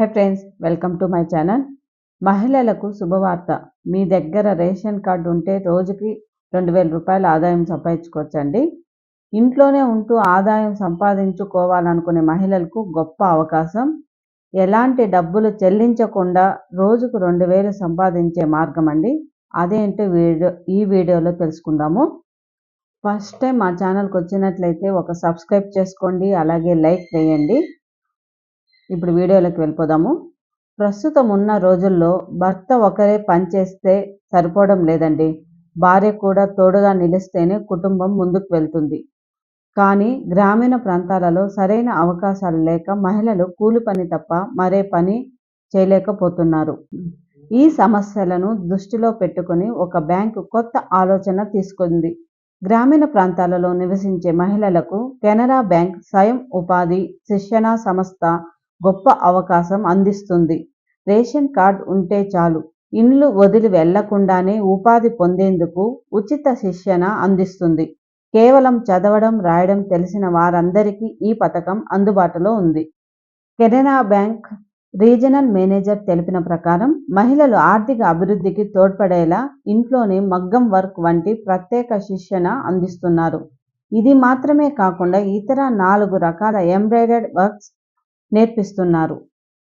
Hi friends welcome to my channel మహిళలకు శుభవార్త. మీ దగ్గర రేషన్ కార్డు ఉంటే రోజుకి రెండు వేల రూపాయల ఆదాయం సంపాదించుకోవచ్చండి. ఇంట్లోనే ఉంటూ ఆదాయం సంపాదించుకోవాలనుకునే మహిళలకు గొప్ప అవకాశం. ఎలాంటి డబ్బులు చెల్లించకుండా రోజుకు రెండు వేలు సంపాదించే మార్గం అండి అదేంటో వీడియో ఈ వీడియోలో తెలుసుకుందాము. ఫస్ట్ టైం మా ఛానల్కి వచ్చినట్లయితే ఒక సబ్స్క్రైబ్ చేసుకోండి అలాగే లైక్ వేయండి ఇప్పుడు వీడియోలోకి వెళ్ళిపోదాము. ప్రస్తుతం ఉన్న రోజుల్లో భర్త ఒకరే పనిచేస్తే సరిపోవడం లేదండి. భార్య కూడా తోడుగా నిలిస్తేనే కుటుంబం ముందుకు వెళ్తుంది. కానీ గ్రామీణ ప్రాంతాలలో సరైన అవకాశాలు లేక మహిళలు కూలి పని తప్ప మరే పని చేయలేకపోతున్నారు. ఈ సమస్యలను దృష్టిలో పెట్టుకుని ఒక బ్యాంకు కొత్త ఆలోచన తీసుకుంది. గ్రామీణ ప్రాంతాలలో నివసించే మహిళలకు కెనరా బ్యాంక్ స్వయం ఉపాధి శిక్షణ సంస్థ గొప్ప అవకాశం అందిస్తుంది. రేషన్ కార్డ్ ఉంటే చాలు. ఇండ్లు వదిలి వెళ్ళకుండానే ఉపాధి పొందేందుకు ఉచిత శిక్షణ అందిస్తుంది. కేవలం చదవడం రాయడం తెలిసిన వారందరికీ ఈ పథకం అందుబాటులో ఉంది. కెనరా బ్యాంక్ రీజనల్ మేనేజర్ తెలిపిన ప్రకారం మహిళలు ఆర్థిక అభివృద్ధికి తోడ్పడేలా ఇంట్లోనే మగ్గం వర్క్ వంటి ప్రత్యేక శిక్షణ అందిస్తున్నారు. ఇది మాత్రమే కాకుండా ఇతర నాలుగు రకాల ఎంబ్రాయిడర్డ్ వర్క్స్ నేర్పిస్తున్నారు.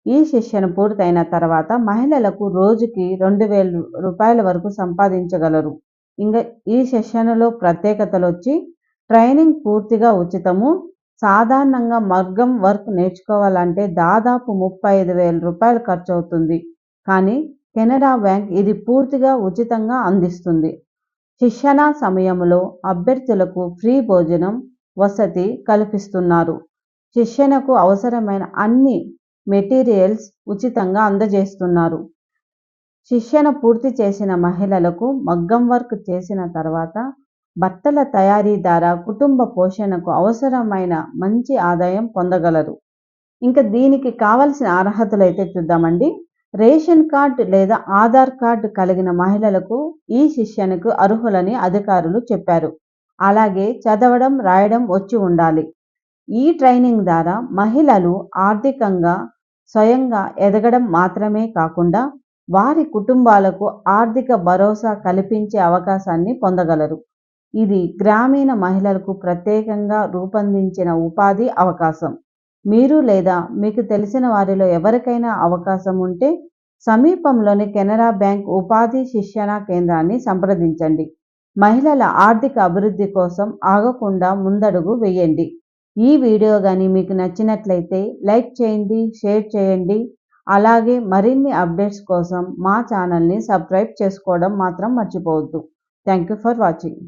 ఈ శిక్షణ పూర్తయిన తర్వాత మహిళలకు రోజుకి రెండు వేల రూపాయల వరకు సంపాదించగలరు. ఇంకా ఈ శిక్షణలో ప్రత్యేకతలు వచ్చి ట్రైనింగ్ పూర్తిగా ఉచితము సాధారణంగా మగ్గం వర్క్ నేర్చుకోవాలంటే దాదాపు ముప్పై ఐదు వేల రూపాయలు ఖర్చు అవుతుంది కానీ కెనరా బ్యాంక్ ఇది పూర్తిగా ఉచితంగా అందిస్తుంది. శిక్షణ సమయంలో అభ్యర్థులకు ఫ్రీ భోజనం వసతి కల్పిస్తున్నారు. శిక్షణకు అవసరమైన అన్ని మెటీరియల్స్ ఉచితంగా అందజేస్తున్నారు. శిక్షణ పూర్తి చేసిన మహిళలకు మగ్గం వర్క్ చేసిన తర్వాత బట్టల తయారీ ద్వారా కుటుంబ పోషణకు అవసరమైన మంచి ఆదాయం పొందగలరు. ఇంకా దీనికి కావలసిన అర్హతలు అయితే చూద్దామండి. రేషన్ కార్డు లేదా ఆధార్ కార్డు కలిగిన మహిళలకు ఈ శిక్షణకు అర్హులని అధికారులు చెప్పారు. అలాగే చదవడం రాయడం వచ్చి ఉండాలి. ఈ ట్రైనింగ్ ద్వారా మహిళలు ఆర్థికంగా స్వయంగా ఎదగడం మాత్రమే కాకుండా వారి కుటుంబాలకు ఆర్థిక భరోసా కల్పించే అవకాశాన్ని పొందగలరు. ఇది గ్రామీణ మహిళలకు ప్రత్యేకంగా రూపొందించిన ఉపాధి అవకాశం. మీరు లేదా మీకు తెలిసిన వారిలో ఎవరికైనా అవకాశం ఉంటే సమీపంలోని కెనరా బ్యాంక్ ఉపాధి శిక్షణ కేంద్రాన్ని సంప్రదించండి. మహిళల ఆర్థిక అభివృద్ధి కోసం ఆగకుండా ముందడుగు వేయండి. ఈ వీడియో కానీ మీకు నచ్చినట్లయితే లైక్ చేయండి షేర్ చేయండి. అలాగే మరిన్ని అప్డేట్స్ కోసం మా ఛానల్ని సబ్స్క్రైబ్ చేసుకోవడం మాత్రం మర్చిపోవద్దు. Thank you for watching.